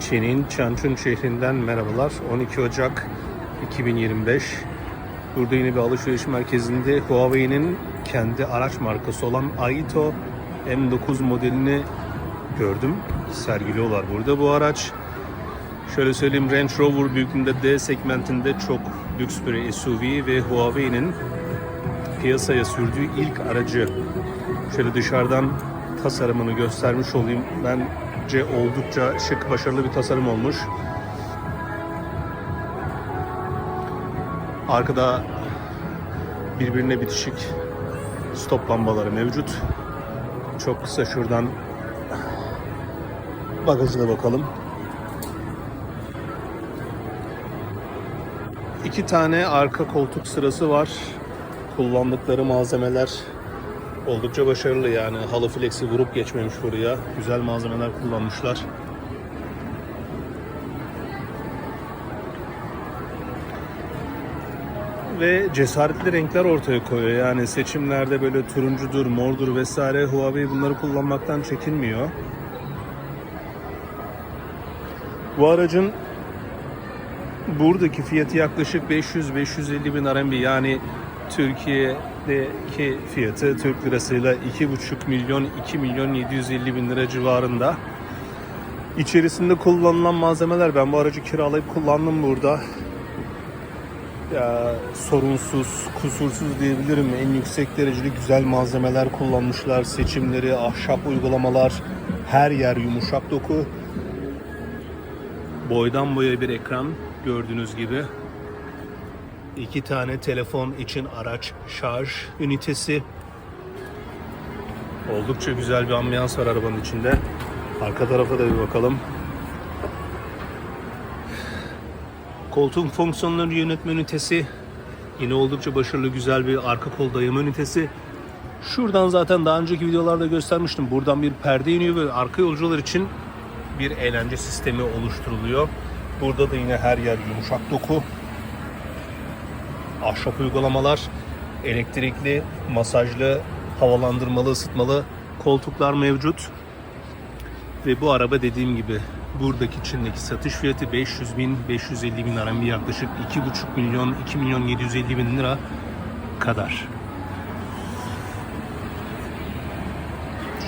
Çin'in Changchun şehrinden merhabalar. 12 Ocak 2025. Burada yine bir alışveriş merkezinde Huawei'nin kendi araç markası olan Aito M9 modelini gördüm. Sergiliyorlar burada bu araç. Şöyle söyleyeyim Range Rover büyüklüğünde D segmentinde çok lüks bir SUV ve Huawei'nin piyasaya sürdüğü ilk aracı. Şöyle dışarıdan tasarımını göstermiş olayım. Bence oldukça şık, başarılı bir tasarım olmuş. Arkada birbirine bitişik stop lambaları mevcut. Çok kısa şuradan bagajına bakalım. İki tane arka koltuk sırası var. Kullandıkları malzemeler oldukça başarılı yani. Halı flexi vurup geçmemiş buraya. Güzel malzemeler kullanmışlar. Ve cesaretli renkler ortaya koyuyor. Yani seçimlerde böyle turuncudur, mordur vesaire Huawei bunları kullanmaktan çekinmiyor. Bu aracın buradaki fiyatı yaklaşık 500-550 bin RMB yani Türkiye'deki fiyatı Türk lirasıyla 2,5 milyon 2 milyon 750 bin lira civarında. İçerisinde kullanılan malzemeler ben bu aracı kiralayıp kullandım burada. Ya, sorunsuz, kusursuz diyebilirim. En yüksek dereceli güzel malzemeler kullanmışlar. Seçimleri, ahşap uygulamalar, her yer yumuşak doku. Boydan boya bir ekran gördüğünüz gibi. İki tane telefon için araç şarj ünitesi. Oldukça güzel bir ambiyans var arabanın içinde. Arka tarafa da bir bakalım. Koltuğun fonksiyonları yönetme ünitesi. Yine oldukça başarılı güzel bir arka kol dayama ünitesi. Şuradan zaten daha önceki videolarda göstermiştim. Buradan bir perde iniyor ve arka yolcular için bir eğlence sistemi oluşturuluyor. Burada da yine her yer yumuşak doku. Ahşap uygulamalar, elektrikli, masajlı, havalandırmalı, ısıtmalı koltuklar mevcut. Ve bu araba dediğim gibi buradaki Çin'deki satış fiyatı 500 bin, 550 bin RMB yaklaşık 2,5 milyon, 2 milyon 750 bin lira kadar.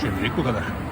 Şimdilik bu kadar.